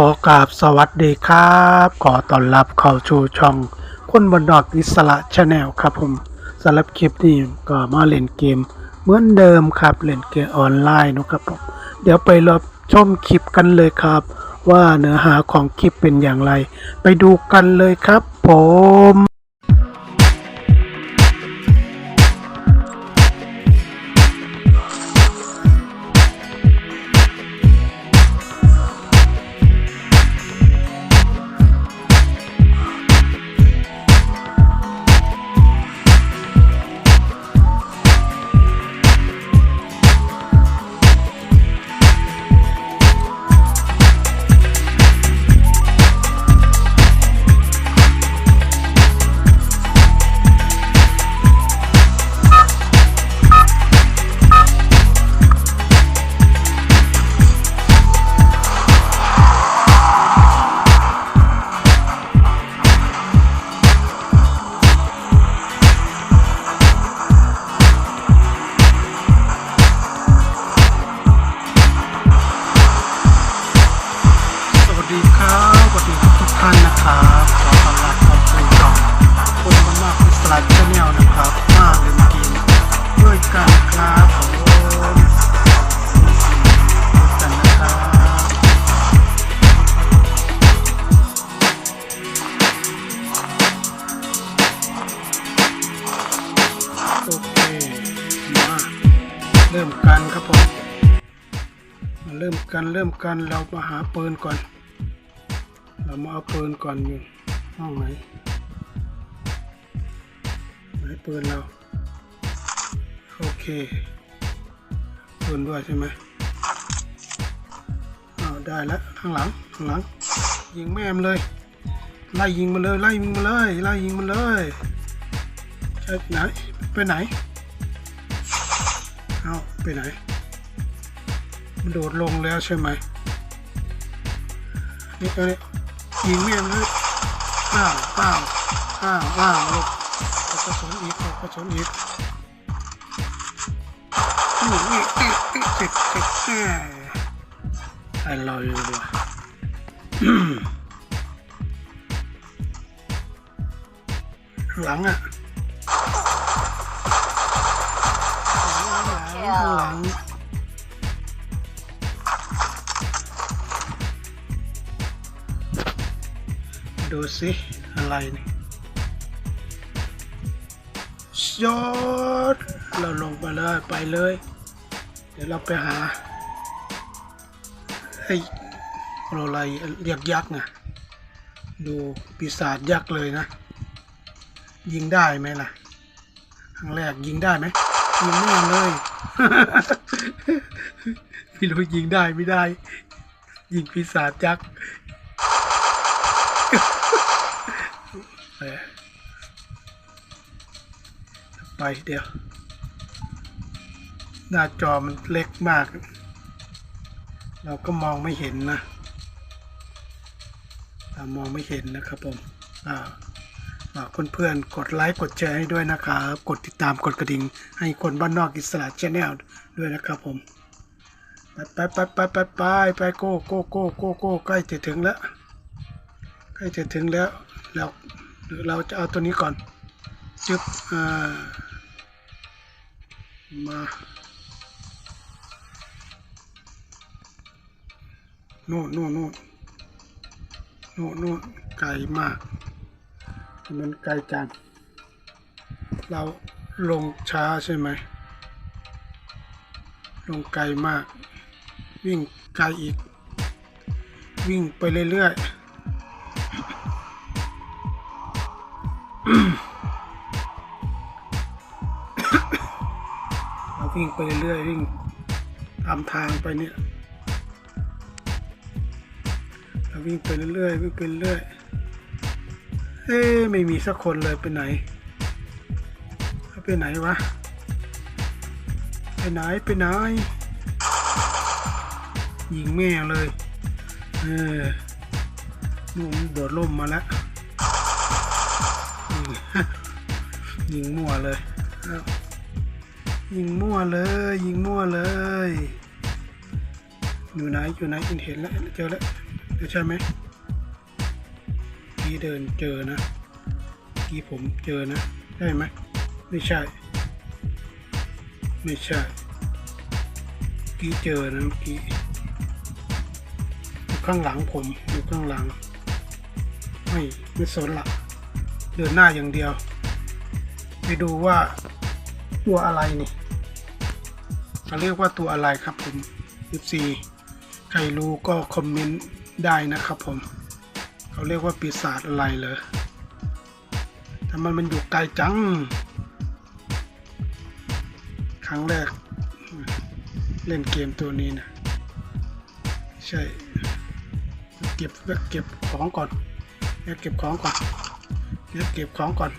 ขอกราบสวัสดีครับ ขอต้อนรับเข้าชูช่อง คนบนดอกอิสระชาแนลครับผมสำหรับคลิปนี้ก็มาเล่นเกม เหมือนเดิมครับ เล่นเกมออนไลน์นะครับผมเดี๋ยวไปรับชมคลิปกันเลยครับ ว่าเนื้อหาของคลิปเป็นอย่างไร ไปดูกันเลยครับผม โอเคมาเริ่มกันครับผมมาเริ่มกันเริ่มกันเรามาหาปืนก่อน เรามาเอาปืนก่อนอยู่ห้องไหนไหนปืนเราโอเคปืนด้วยใช่ไหมเอาได้แล้วข้างหลังข้างหลังยิงแม่มเลยไล่ยิงมันเลยไล่ยิงมันเลยไล่ยิงมันเลย ไหน ไปไหน เอาไปไหน มันโดดลงแล้วใช่ไหม นี่เอ้ยยิงเมียนเลยอ้าวอ้าวอ้าวอ้าวลบกระสุนอีกกระสุนอีกนี่นี่นี่นี่ติดติดแหมอร่อยเลยว่ะอืมข้างหลังอะ ข้างหลัง ดูสิอะไรนี่ยอด เราลงไปเลยไปเลย เดี๋ยวเราไปหาไอ้อะไรเรียกยักษ์นะดูปีศาจยักษ์เลยนะ ยิงได้ไหมล่ะครั้งแรกยิงได้ไหมยิงไม่เลย ไม่รู้ยิงได้ไม่ได้ ยิงปีศาจยักษ์ไปเดียว หน้าจอมันเล็กมาก เราก็มองไม่เห็นนะมองไม่เห็นนะครับผม อ่า เพื่อนๆ กดไลค์ กดแชร์ให้ด้วยนะครับ กดติดตาม กดกระดิ่ง ให้คนบ้านนอกอิสระชแนลด้วยนะครับผม ไปไปไปไปไปไปไปโก้โก้โก้โก้โก้ใกล้จะถึงแล้ว ใกล้จะถึงแล้วแล้วเดี๋ยวเราจะเอาตัวนี้ก่อน จึ๊บอ่ามาโน่นโน่นโน่นโน่นโน่นไกลมาก มันไกลจัง เราลงช้าใช่ไหม ลงไกลมาก วิ่งไกลอีก วิ่งไปเรื่อยๆ เราวิ่งไปเรื่อยๆวิ่งตามทางไปเนี่ย เราวิ่งไปเรื่อยๆวิ่งไปเรื่อย เอ๊ไม่มีสักคนเลยไปไหน ไปไหนวะ ไปไหนไปไหนยิงแม่เลย เออนุ่มโดดล่มมาแล้วยิงยิงมั่วเลย ยิงมั่วเลย ยิงมั่วเลย อยู่ไหนอยู่ไหนเห็นแล้วเจอแล้วใช่ไหม กี้เดินเจอนะกี้ผมเจอนะใช่ไหมไม่ใช่ ไม่ใช่กี้เจอนะเมื่อกี้อยู่ข้างหลังผมอยู่ข้างหลัง ไม่ไม่สนละเดินหน้าอย่างเดียว ไปดูว่าตัวอะไรนี่เขาเรียกว่าตัวอะไรครับผม14ใครรู้ก็คอมเมนต์ได้นะครับผม เขาเรียกว่าปีศาจอะไรเหรอทำไมมันอยู่ไกลจัง ครั้งแรก เล่นเกมตัวนี้นะใช่ เก็บเก็บของก่อนเก็บของก่อนเก็บเก็บของก่อน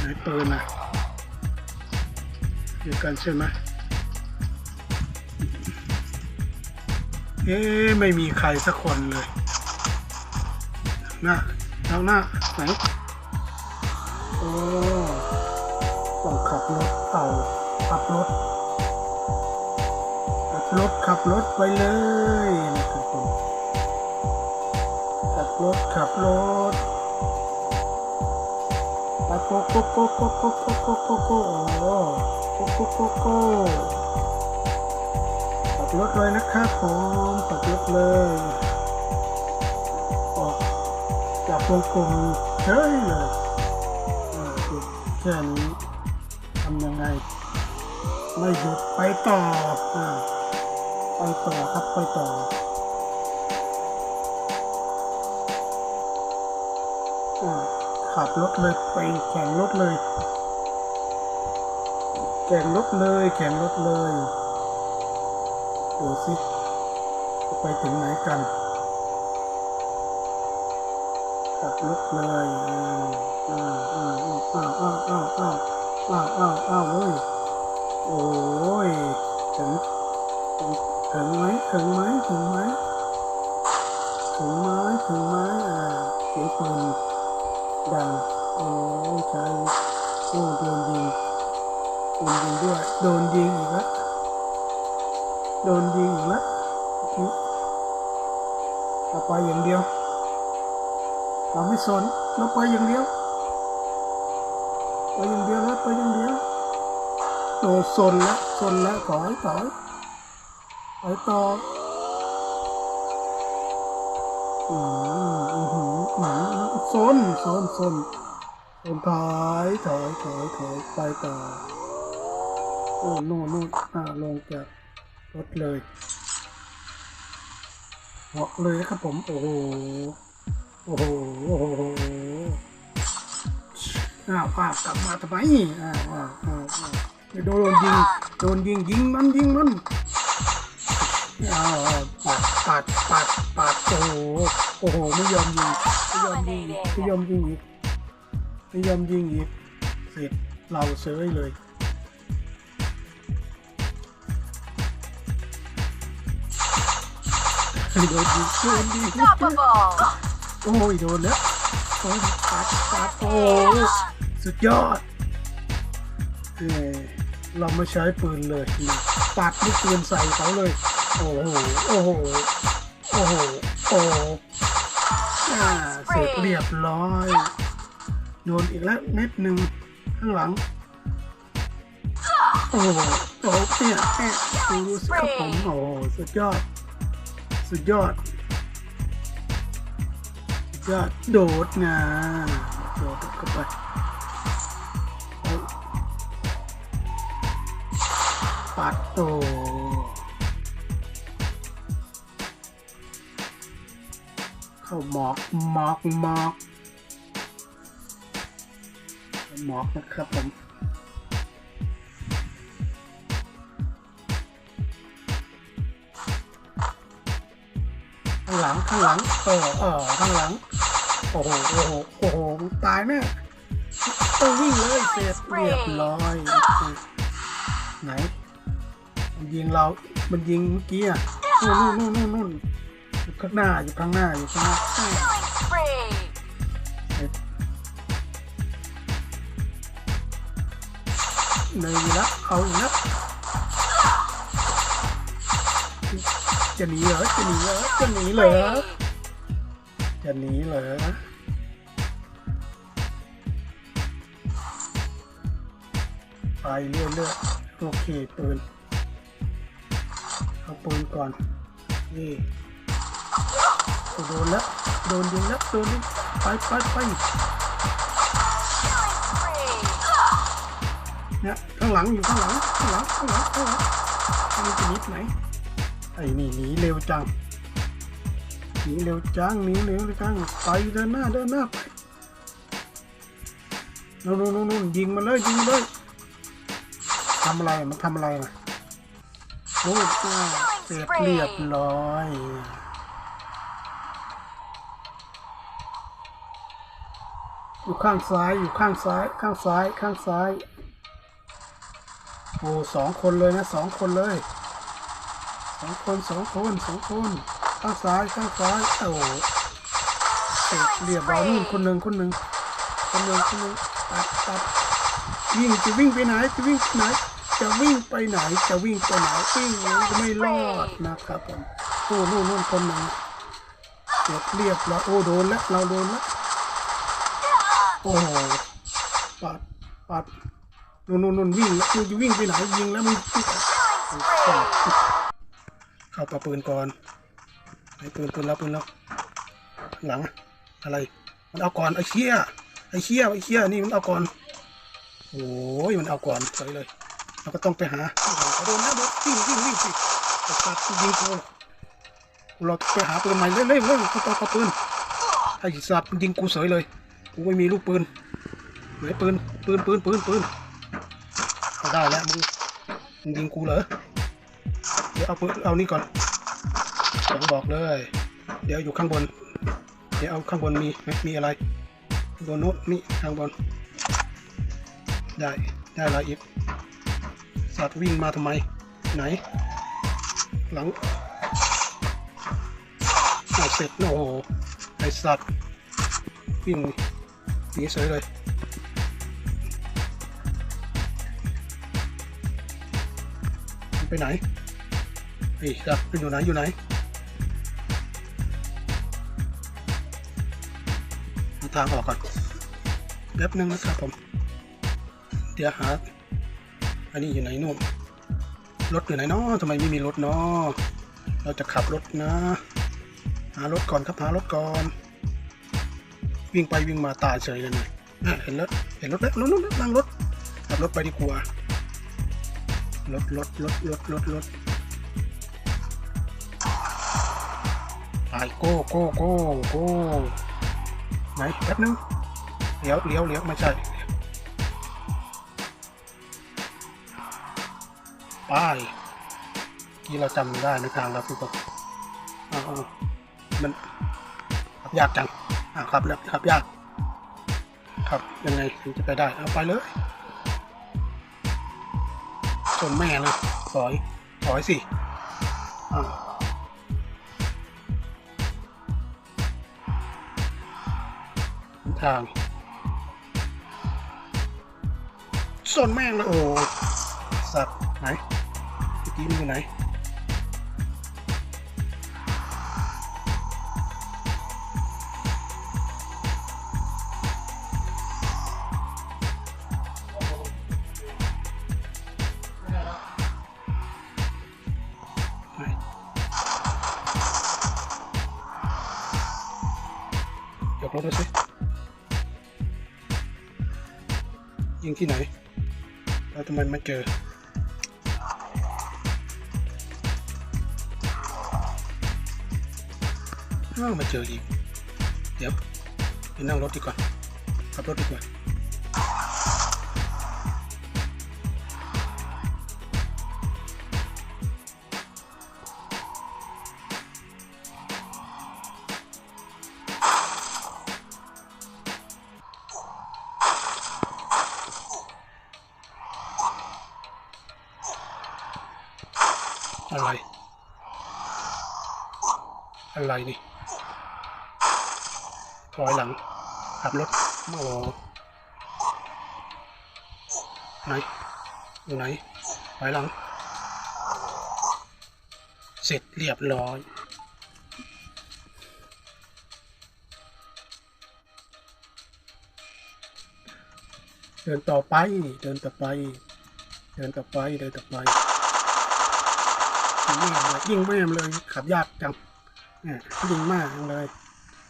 ไหนปืนนะเดียวกันใช่ไหม เอ๊ะไม่มีใครสักคนเลยหน้าแล้วหน้าไหนโอ้ต้องขับรถเอาขับรถขับรถขับรถไปเลยนะครับผมขับรถขับรถไปโกโกโกโกโกโกโกโกโกโอ้โกโกโกโกขั บรถเลยนะครับผมขับรถเลยออกจากวงกลมเฮ้ยเลยอ่าหยุดแค่นี้ทำยังไง ไม่หยุดไปต่ออไปต่อครับไปต่ออ่าขับรถเลยไปแข่งรถเลย แข่งรถเลยแข่งรถเลย ดูสิจะไปถึงไหนกัน ขับรถเลยอ้าวอ้าวอ้าวอ้าวอ้าวอ้าวอ้าวอ้าวอ้าวอ้าวเว้ยโอ้ยถึงถึงถึงไหมถึงไหมถึงไหมถึงไหมถึงไหมอ่าเสียงปืนดังโอ้ยใช่โอ้โดนยิงโดนยิงด้วย โดนยิงอีกแล้ว โดนยิงอีกแล้วเมื่อกี้เราไปอย่างเดียว เราไม่สน เราไปอย่างเดียว ไปอย่างเดียวแล้วไปอย่างเดียวโอ้สนแล้วสนแล้วถอยถอยถอยต่ออืมอืมอืมอืมซนซนซนซนถอยถอยถอยถอยไปต่อโอ้โน่นโน่นอ่าลงจาก รถเลยเหาะเลยครับผม โอ้โห โอ้โห โอ้โหอ้าวอ้าวกลับมาทำไมอ้าวอ้าวอ้าวโดนยิง โดนยิง ยิงมันยิงมันอ้าวปาดปาดปาดปาดโอ้โห โอ้โห ไม่ยอมยิง ไม่ยอมยิง ไม่ยอมยิงอีก ไม่ยอมยิงอีก เสร็จเราเซยเลย โดนยิงโดนยิง Unstoppable! โอ้ยโดนแล้วโอ้ยปาดปาดโอ้สุดยอดเอ้ยเราไม่ใช้ปืนเลยนะปาดลูกปืนใส่เขาเลย โอ้โหโอ้โหโอ้โหโอ้โหอาเสร็จเรียบร้อยโดนอีกแล้วเม็ดหนึ่งข้างหลังโอ้โหโอ้เนี่ยเนี่ยดูสิครับผมโอ้โห สุดยอด สุดยอดก็โดดงาโดดเข้าไปเอาปัดโตเข้าหมอกหมอกหมอกหมอกนะครับผม หลัง ข้างหลัง เออเออข้างหลัง โอ้โห โอ้โห โอ้โหมึงตายแน่ต้องวิ่งเลยเสร็จเรียบร้อย ไหน มันยิงเรา มันยิงเมื่อกี้อะนู่นนู่นนู่นนู่นอยู่ข้างหน้า อยู่ข้างหน้า อยู่ข้างหน้า Killing spree! เลยอยู่แล้วเอาอีกแล้ว จะหนีเหรอจะหนีเหรอจะหนีเหรอจะหนีเหรอไปเรื่อยเรื่อยๆโอเคปืนเอาปืนก่อนนี่โดนแล้วโดนยิงแล้วโดนยิงไปไปไปเนี่ยข้างหลังอยู่ข้างหลังข้างหลังข้างหลังข้างหลังมันจะนีไปไหน ไอ้นี่หนีเร็วจังหนีเร็วจังหนีเร็วจังไปเดินหน้าเดินหน้าไปนู่นนู่นนู่นยิงมาเลยยิงมาเลยทำอะไรมันทำอะไรมาโอ้ยเสร็จเรียบร้อยอยู่ข้างซ้ายอยู่ข้างซ้ายข้างซ้ายข้างซ้ายโอ้สองคนเลยนะสองคนเลย สองคนสองคนสองคนข้างซ้ายข้างซ้ายโอ้โหเสร็จเรียบร้อยนู่นคนหนึ่งคนหนึ่งคนหนึ่งคนหนึ่งตัดตัดวิ่งจะวิ่งไปไหนจะวิ่งไปไหน จะวิ่งไปไหนจะวิ่งไปไหนวิ่งแล้วก็ไม่รอดนะครับผมโอ้นู่นนู่นคนหนึ่งเสร็จเรียบร้อยโอ้โดนแล้วเราโดนแล้วโอ้โหปัดปัดนู่นนู่นนู่นวิ่งแล้วมึงจะวิ่งไปไหนยิงแล้วมึง เข้าปะปืนก่อนไอ้ปืนปืนแล้วปืนแล้วหลังอะไรมันเอาก่อนไอ้เชี่ยไอ้เชี่ยไอ้เชี่ยนี่มันเอาก่อนโอ้ยมันเอาก่อนเฉยเลยเราก็ต้องไปหาโดนนะโดนวิ่งวิ่งวิ่งสิไอ้สัตว์ยิงกูเราไปหาปืนใหม่เร่งเร่งเร่งเขาต่อเขาปืนไอ้สัตว์มันยิงกูเฉยเลยกูไม่มีลูกปืนไหนปืนปืนปืนปืนปืนเอาได้แล้วมึงมึงยิงกูเหรอ เดี๋ยวเอาปืนเอานี่ก่อนผมบอกเลย เดี๋ยวอยู่ข้างบน เดี๋ยวเอาข้างบนมีไหมมีอะไรบนโน้นนี่ข้างบน ได้ได้อะอีกสัตว์วิ่งมาทำไม ไหน หลังเอเสร็จโอ้โหไอสัตว์วิ่งหนีเฉยเลยไปไหน เฮ้ยครับมันอยู่ไหนอยู่ไหนหาทางออกก่อนแป๊บนึงนะครับผม เดี๋ยวหา อันนี้อยู่ไหนนู่นรถอยู่ไหนเนาะทำไมไม่มีรถเนาะเราจะขับรถนะ หารถก่อนครับหารถก่อน วิ่งไปวิ่งมาตายเฉยเลยเนี่ยอะเห็นแล้วเห็นรถแล้วรถรถรถนั่งรถขับรถไปดีกว่ารถรถรถรถรถรถ โก้โก้โก้โก้ไหนแป๊บนึงเลี้ยวเลี้ยวเลี้ยวไม่ใช่ไปที่เราจำได้ในทางเราคือแบบอ้าวๆมันขับยากจังอ่าขับแล้วขับยากขับยังไงถึงจะไปได้เอาไปเลยชนแม่เลยถอยถอยสิ ทางชนแม่งเลยโอ้สัตว์ไหนเมื่อกี้มันอยู่ไหนไหนยกรถดูสิ ยิงที่ไหน แล้วทำไมไม่เจออ้าวไมาเจออีก เดี๋ยวไปนั่งรถดีกว่าขับรถดีกว่า อะไรนี่ ถอยหลังขับรถโอ้ไหน อยู่ไหนถอยหลัง เสร็จเรียบร้อยเดินต่อไป เดินต่อไป เดินต่อไป เดินต่อไป ยิงแม่งเลย ยิงแม่งเลย ขับยากจัง ยยิงมากเลย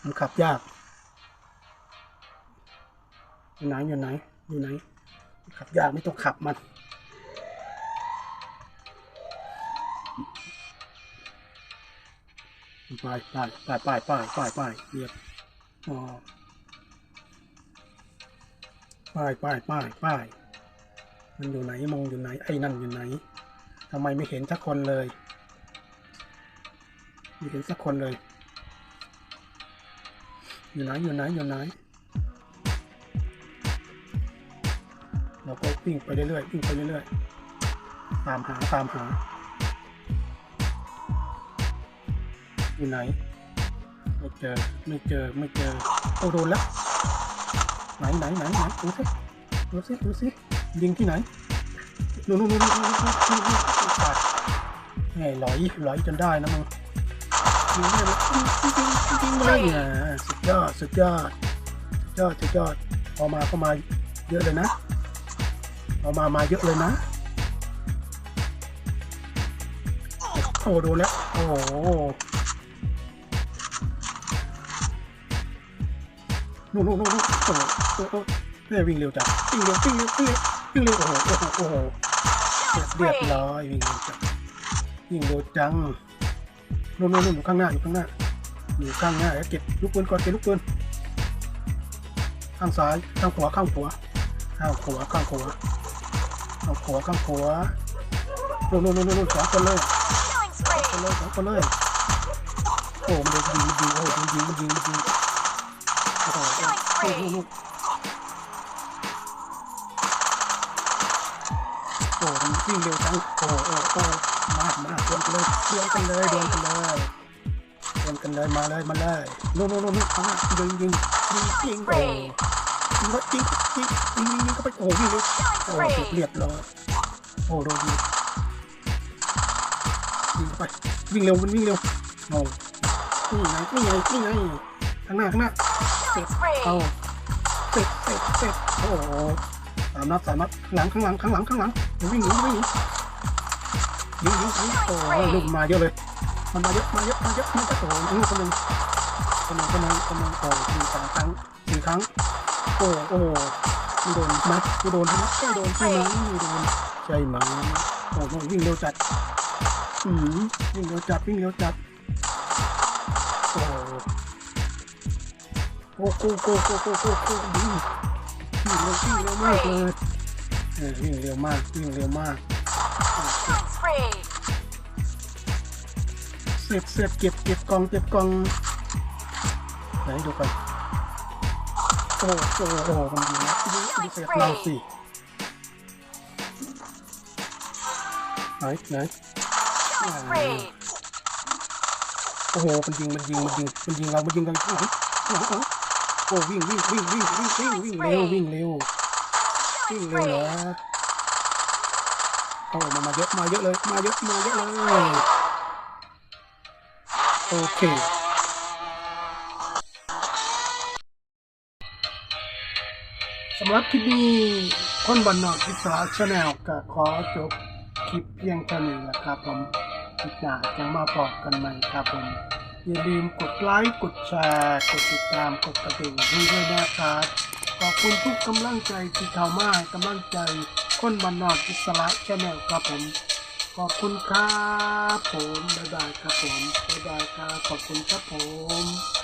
มันขับยาก อยู่ไหนอยู่ไหนอยู่ไหน ขับยากไม่ต้องขับมันไปไปไปไปไปไปไปเรียบอ๋อไปไปไปไปมันอยู่ไหนมองอยู่ไหนไอ้นั่นอยู่ไหนทำไมไม่เห็นสักคนเลย ม่เห็นสักคนเลย อยู่ไหนอยู่ไหนอยู่ไหน เราก็วิ่งไปเรื่อยๆวิ่งไปเรื่อยๆตามหาตามหาอยู่ไหน ไม่เจอไม่เจอไม่เจอโอ้โดนแล้วไหนไหนไหนไหนดูสิดูสิดูสิยิงที่ไหนนู่นนู่นนู่นนู่นนู่นนู่นนู่นขาดไงหลอยหลอยจนได้นะมึงยิงเลยยิงยิงยิงยิง เลยเนี่ยสุดยอดสุดยอดสุดยอดสุดยอดพอมาก็มาเยอะเลยนะพอมามาเยอะเลยนะโอ้โดนแล้วโอ้โหนู่นนู่นนู่นนู่นโอ้โหโอ้โหแม่วิ่งเร็วจังวิ่งเร็ววิ่งเร็ววิ่งเร็ววิ่งเร็วโอ้โหโอ้โหโอ้โหเรียบร้อยวิ่งเร็วจังวิ่งเร็วจัง นู่นนู่นนู่นอยู่ข้างหน้าอยู่ข้างหน้าอยู่ข้างหน้าแล้วเก็บลูกปืนก่อนเก็บลูกปืนข้างซ้ายข้างขวาข้างขวาข้างขวาข้างขวาข้างขวาข้างขวาโน่นโน่นนู่นนู่นสองคนเลยขวาคนเลยสองคนเลยโอ้มันดนยิงมันยิงโอ้มันยิงมันยิงมันยิงโอ้โหโอ้โห วิ่งเร็วจังโอ้โอ้โอ้มากมากดวลกันเลยดวลกันเลยดวลกันเลยดวลกันเลยมาเลยมาเลยโน่นโน่นโน่นเอามายิงยิงยิงยิงโอ้ยิงแล้วยิงยิงยิงยิงเข้าไปโอ้วิ่งเร็วโอ้เสร็จเรียบร้อยโอ้โดนยิงยิงไปวิ่งเร็วมันวิ่งเร็วโอ้นี่ไงนี่ไงนี่ไงข้างหน้าข้างหน้า Killing เอาเสร็จเสร็จเสร็จโอ้ สามนัดสามนัดข้างหลังข้างหลังข้างหลังข้างหลังวิ่งหนีวิ่งหนียิงยิงยิงโอ้โหลูกมาเยอะเลย มันมาเยอะมาเยอะมาเยอะมาเยอะโอ้โหนี่คนหนึ่งคนหนึ่งคนหนึ่งคนหนึ่งโอ้ยสามครั้งสี่ครั้งโอ้โอ้ไม่โดนไหมไม่โดนใช่ไหมไม่โดนใช่ไหมไม่โดนใช่ไหมโอ้โหวิ่งเร็วจัดอืมวิ่งเร็วจัดวิ่งเร็วจัดโอ้โหโอ้โหโอ้โหโอ้โหโอ้โห วิ่งเร็วเร็วมากเลยเออวิ่งเร็วมากวิ่งเร็วมากเสร็จเสร็จเก็บเก็บกองเก็บกองไหนดูกันโอ้โหโอ้โหโอ้โหมันดีนะดูดูเสร็จเราสิไหนไหนโอ้โหมันยิงมันยิงมันยิงมันยิงเรามันยิงเราโอ้โห โอ้วิ่งวิ่งวิ่งวิ่งวิ่งวิ่งวิ่งเร็ววิ่งเร็ววิ่งเร็วเหร spree. อโอ้มามาเยอะมาเยอะเลยมาเยอะมาเยอะเลยโอเคสำหรับคลิปนี้คนบันนอกอิสระชาแนลก็ขอจบคลิปเพียงเท่านี้แหละครับผมคลิปหน้าจะมาบอกกันใหม่ครับผม อย่าลืมกดไลค์ กดแชร์ กดติดตาม กดกระดิ่งให้ด้วยนะครับ ขอบคุณทุกกำลังใจที่เข้ามากำลังใจคนบันนอกอิสระชาแนลครับผม ขอบคุณครับผม บ๊ายบายครับผม บ๊ายบายครับ ขอบคุณครับผม